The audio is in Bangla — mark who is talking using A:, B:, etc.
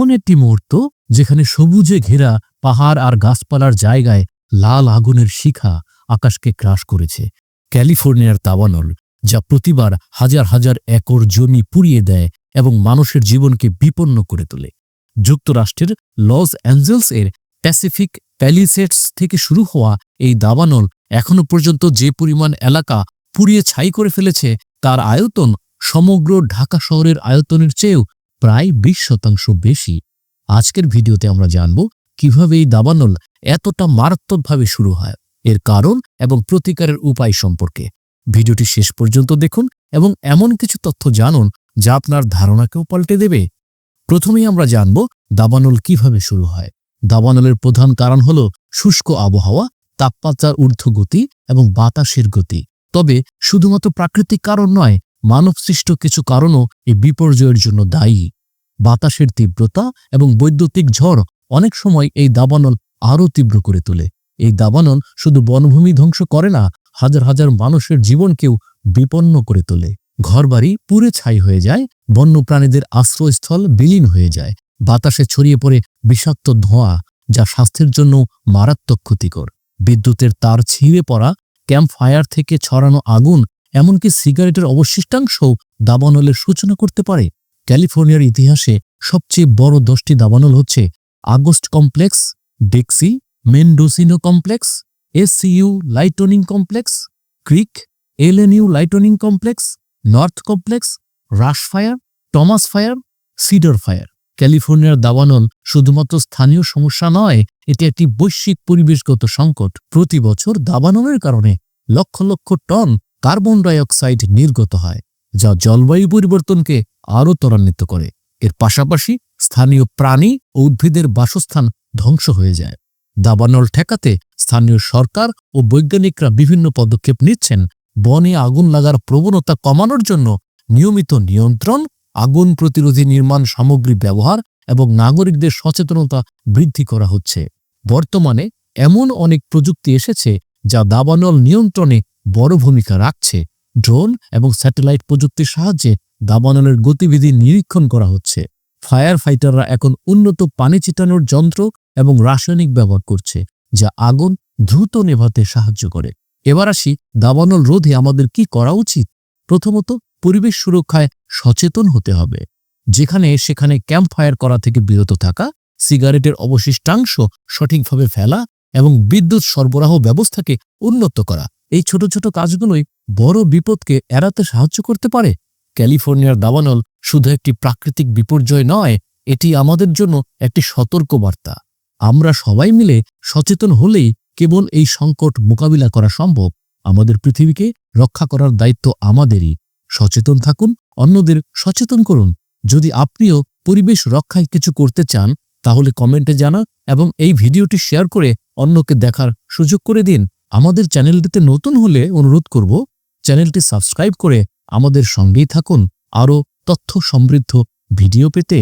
A: এমন একটি মুহূর্ত যেখানে সবুজে ঘেরা পাহাড় আর গাছপালার জায়গায় লাল আগুনের শিখা আকাশকে ক্রাশ করেছে। ক্যালিফোর্নিয়ার তাওয়ানল, যা প্রতিবার হাজার হাজার একর জমি পুড়িয়ে দেয় এবং মানুষের জীবনকে বিপন্ন করে তোলে। যুক্তরাষ্ট্রের লস অ্যাঞ্জেলস এর প্যাসিফিক প্যালিসেটস থেকে শুরু হওয়া এই দাবানল এখনও পর্যন্ত যে পরিমাণ এলাকা পুড়িয়ে ছাই করে ফেলেছে, তার আয়তন সমগ্র ঢাকা শহরের আয়তনের চেয়েও প্রায় বিশ শতাংশ বেশি। আজকের ভিডিওতে আমরা জানব কীভাবে এই দাবানল এতটা মারাত্মকভাবে শুরু হয়, এর কারণ এবং প্রতিকারের উপায় সম্পর্কে। ভিডিওটি শেষ পর্যন্ত দেখুন এবং এমন কিছু তথ্য জানুন যা আপনার ধারণাকেও পাল্টে দেবে। প্রথমেই আমরা জানব দাবানল কীভাবে শুরু হয়। দাবানলের প্রধান কারণ হল শুষ্ক আবহাওয়া, তাপমাত্রার ঊর্ধ্বগতি এবং বাতাসের গতি। তবে শুধুমাত্র প্রাকৃতিক কারণ নয়, মানবসৃষ্ট কিছু কারণও এই বিপর্যয়ের জন্য দায়ী। বাতাসের তীব্রতা এবং বৈদ্যুতিক ঝড় অনেক সময় এই দাবানল আরও তীব্র করে তোলে। এই দাবানল শুধু বনভূমি ধ্বংস করে না, হাজার হাজার মানুষের জীবনকেও বিপন্ন করে তোলে। ঘরবাড়ি পুরে ছাই হয়ে যায়, বন্যপ্রাণীদের আশ্রয়স্থল বিলীন হয়ে যায়। বাতাসে ছড়িয়ে পড়ে বিষাক্ত ধোঁয়া, যা স্বাস্থ্যের জন্য মারাত্মক ক্ষতিকর। বিদ্যুতের তার ছিঁড়ে পড়া ক্যাম্প ফায়ার থেকে ছড়ানো আগুন এমনকি সিগারেটের অবশিষ্টাংশও দাবানলের সূচনা করতে পারে। ক্যালিফোর্নিয়ার ইতিহাসে সবচেয়ে বড় দশটি দাবানল হচ্ছে August complex, Dixie, Mendocino complex, SCU lightning complex, Creek, LNU lightning complex, North complex, Rush fire, Thomas fire, Cedar fire. ক্যালিফোর্নিয়ার দাবানল শুধুমাত্র স্থানীয় সমস্যা নয়, এটি একটি বৈশ্বিক পরিবেশগত সংকট। প্রতি বছর দাবানলের কারণে lakh lakh ton carbon dioxide নির্গত হয়, যা জলবায়ু পরিবর্তনকে আরও ত্বরান্বিত করে। এর পাশাপাশি স্থানীয় প্রাণী ও উদ্ভিদের বাসস্থান ধ্বংস হয়ে যায়। দাবানল ঠেকাতে স্থানীয় সরকার ও বৈজ্ঞানিকরা বিভিন্ন পদক্ষেপ নিচ্ছেন। বনে আগুন লাগার প্রবণতা কমানোর জন্য নিয়মিত নিয়ন্ত্রণ, আগুন প্রতিরোধী নির্মাণ সামগ্রী ব্যবহার এবং নাগরিকদের সচেতনতা বৃদ্ধি করা হচ্ছে। বর্তমানে এমন অনেক প্রযুক্তি এসেছে যা দাবানল নিয়ন্ত্রণে বড় ভূমিকা রাখছে। ড্রোন এবং স্যাটেলাইট প্রযুক্তির সাহায্যে দাবানলের গতিবিধি নিরীক্ষণ করা হচ্ছে। ফায়ার ফাইটাররা এখন উন্নত পানি ছিটানোর যন্ত্র এবং রাসায়নিক ব্যবহার করছে, যা আগুন দ্রুত নেভাতে সাহায্য করে। এবার আসি দাবানল রোধে আমাদের কি করা উচিত? প্রথমত, পরিবেশ সুরক্ষায় সচেতন হতে হবে, যেখানে সেখানে ক্যাম্প ফায়ার করা থেকে বিরত থাকা, সিগারেটের অবশিষ্টাংশ সঠিকভাবে ফেলা এবং বিদ্যুৎ সরবরাহ ব্যবস্থাকে উন্নত করা। এই ছোট ছোট কাজগুলোই বড় বিপদকে এড়াতে সাহায্য করতে পারে। ক্যালিফোর্নিয়ার দাবানল শুধু একটি প্রাকৃতিক বিপর্যয় নয়, এটি আমাদের জন্য একটি সতর্ক বার্তা আমরা সবাই মিলে সচেতন হলেই কেবল এই সংকট মোকাবিলা করা সম্ভব। আমাদের পৃথিবীকে রক্ষা করার দায়িত্ব আমাদেরই। সচেতন থাকুন, অন্যদের সচেতন করুন। যদি আপনিও পরিবেশ রক্ষায় কিছু করতে চান, তাহলে কমেন্টে জানা এবং এই ভিডিওটি শেয়ার করে অন্যকে দেখার সুযোগ করে দিন। আমাদের চ্যানেলটিতে নতুন হলে অনুরোধ করব, চ্যানেলটি সাবস্ক্রাইব করে আমাদের সঙ্গেই থাকুন। আরও তথ্য সমৃদ্ধ ভিডিও পেতে